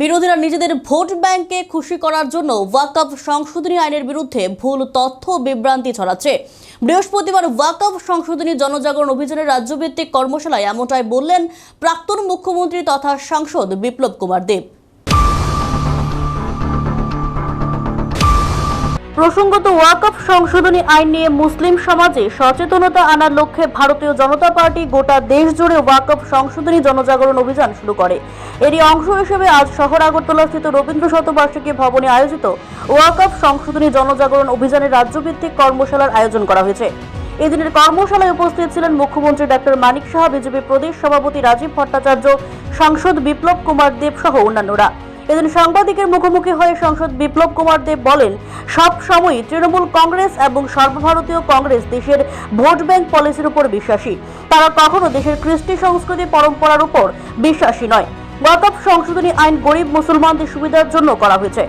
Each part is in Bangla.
বিরোধীরা নিজেদের ভোট ব্যাংকে খুশি করার জন্য ওয়াকফ সংশোধনী আইনের বিরুদ্ধে ভুল তথ্য বিভ্রান্তি ছড়াচ্ছে। বৃহস্পতিবার ওয়াকফ সংশোধনী জনজাগরণ অভিযানের রাজ্যভিত্তিক কর্মশালায় এমনটাই বললেন প্রাক্তন মুখ্যমন্ত্রী তথা সাংসদ বিপ্লব কুমার দেব। প্রসঙ্গত ওয়াকফ সংশোধনী আইন নিয়ে মুসলিম সমাজে সচেতনতা আনার লক্ষ্যে ভারতীয় জনতা পার্টি গোটা দেশ জুড়ে ওয়াকফ সংশোধনী জনজাগরণ অভিযান শুরু করে। এরই অংশ হিসেবে আজ শহর আগরতলাস্থিত রবীন্দ্র শতবার্ষিকী ভবনে আয়োজিত ওয়াকফ সংশোধনী জনজাগরণ অভিযানের রাজ্যভিত্তিক কর্মশালার আয়োজন করা হয়েছে। এদিনের কর্মশালায় উপস্থিত ছিলেন মুখ্যমন্ত্রী ডক্টর মানিক সাহা, বিজেপি প্রদেশ সভাপতি রাজীব ভট্টাচার্য, সাংসদ বিপ্লব কুমার দেব সহ অন্যান্যরা। এদিন সাংবাদিকের মুখোমুখি হয়ে সংসদ বিপ্লব কুমার দেব বলেন সব সময়ই তৃণমূল কংগ্রেস এবং সর্বভারতীয় কংগ্রেস দেশের ভোট ব্যাংক পলিসির উপর বিশ্বাসী তারা কখনো দেশের কৃষ্টি সংস্কৃতি পরম্পরার উপর বিশ্বাসী নয় ওয়াকফ সংশোধনী আইন গরিব মুসলমানদের সুবিধার জন্য করা হয়েছে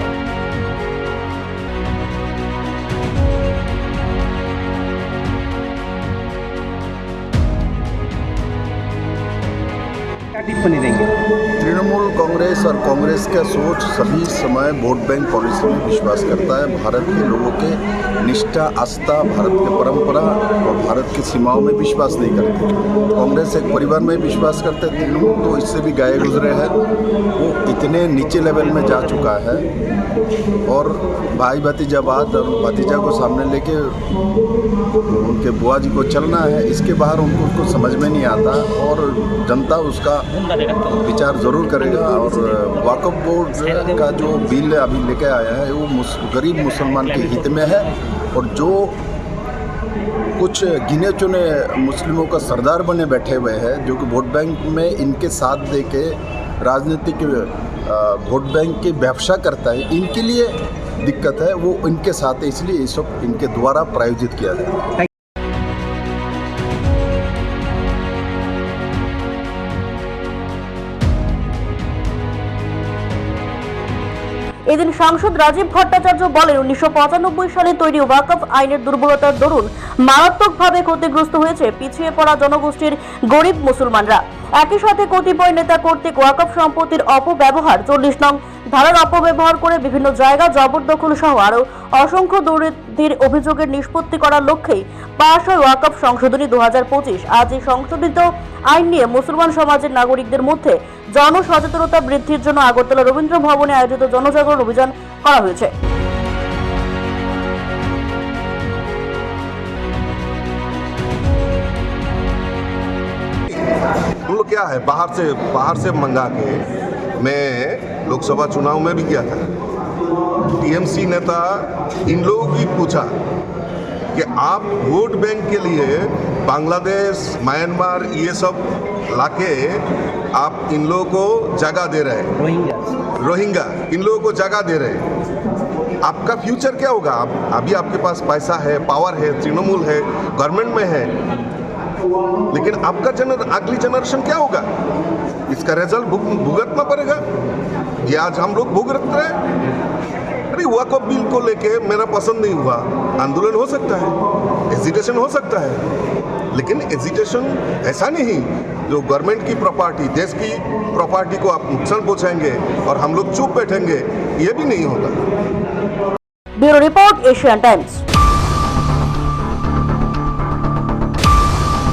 क्या टिप्पणी देंगे तृणमूल कांग्रेस और कांग्रेस का सोच सभी समय वोट बैंक पॉलिसी में विश्वास करता है। भारत के लोगों के निष्ठा, आस्था, भारत के परंपरा और भारत की सीमाओं में विश्वास नहीं करते। कांग्रेस एक परिवार में विश्वास करते हैं, तृणमूल तो इससे भी गाये गुजरे हैं। वो इतने नीचे लेवल में जा चुका है और भाई भतीजाबाद और भतीजा को सामने लेके उनके बुआ जी को चलना है, इसके बाहर उनको उसको समझ में नहीं आता और जनता उसका विचार ज़रूर करेगा और वाकफ बोर्ड का जो बिल अभी लेके आया है, वो गरीब मुसलमान के हित में है और जो कुछ गिने चुने मुस्लिमों का सरदार बने बैठे हुए हैं, जो कि वोट बैंक में इनके साथ दे के राजनीतिक वोट बैंक की व्यवसा करता है, इनके लिए दिक्कत है, वो इनके साथ है, इसलिए ये सब इनके द्वारा प्रायोजित किया जाए এদিন সাংসদ রাজীব ভট্টাচার্য বলেন, উনিশশো পঁচানব্বই সালে তৈরি ওয়াকফ আইনের দুর্বলতার দরুন মারাত্মকভাবে ক্ষতিগ্রস্ত হয়েছে পিছিয়ে পড়া জনগোষ্ঠীর গরিব মুসলমানরা। একই সাথে কতিপয় নেতা কর্তৃক ওয়াকফ সম্পত্তির অপব্যবহার চল্লিশ নং ধারার অপব্যবহার করে বিভিন্ন জায়গা জবরদখল সহ আরও অসংখ্য দুর্নীতির অভিযোগের নিষ্পত্তি করার লক্ষ্যেই পাশ হয় ওয়াকফ সংশোধনী দু আজ এই সংশোধিত আইন নিয়ে মুসলমান সমাজের নাগরিকদের মধ্যে জনসচেতনতা বৃদ্ধির জন্য আগরতলা রবীন্দ্র ভবনে আয়োজিত জনজাগরণ অভিযান করা হয়েছে हम लोग क्या है बाहर से बाहर से मंगा के मैं लोकसभा चुनाव में भी गया था। टीएमसी नेता इन लोगों की पूछा कि आप वोट बैंक के लिए बांग्लादेश म्यांमार ये सब लाके आप इन लोगों को जगह दे रहे हैं। रोहिंग्या। रोहिंगा इन लोगों को जगह दे रहे हैं। आपका फ्यूचर क्या होगा? आप अभी आपके पास पैसा है पावर है तृणमूल है गवर्नमेंट में है। लेकिन आपका जनर अगली जनरेशन क्या होगा? इसका रिज़ल्ट भुग, भुगतना पड़ेगा। ये आज हम लोग भुग रखते हैं। अरे वकफ बिल को लेके? मेरा पसंद नहीं हुआ। आंदोलन हो सकता है। एजिटेशन हो सकता है। लेकिन एजिटेशन ऐसा नहीं जो गवर्नमेंट की प्रॉपर्टी देश की प्रॉपर्टी को आप नुकसान पहुंचाएँगे और हम लोग चुप बैठेंगे। ये भी नहीं होगा ब्यूरो रिपोर्ट एशियन टाइम्स।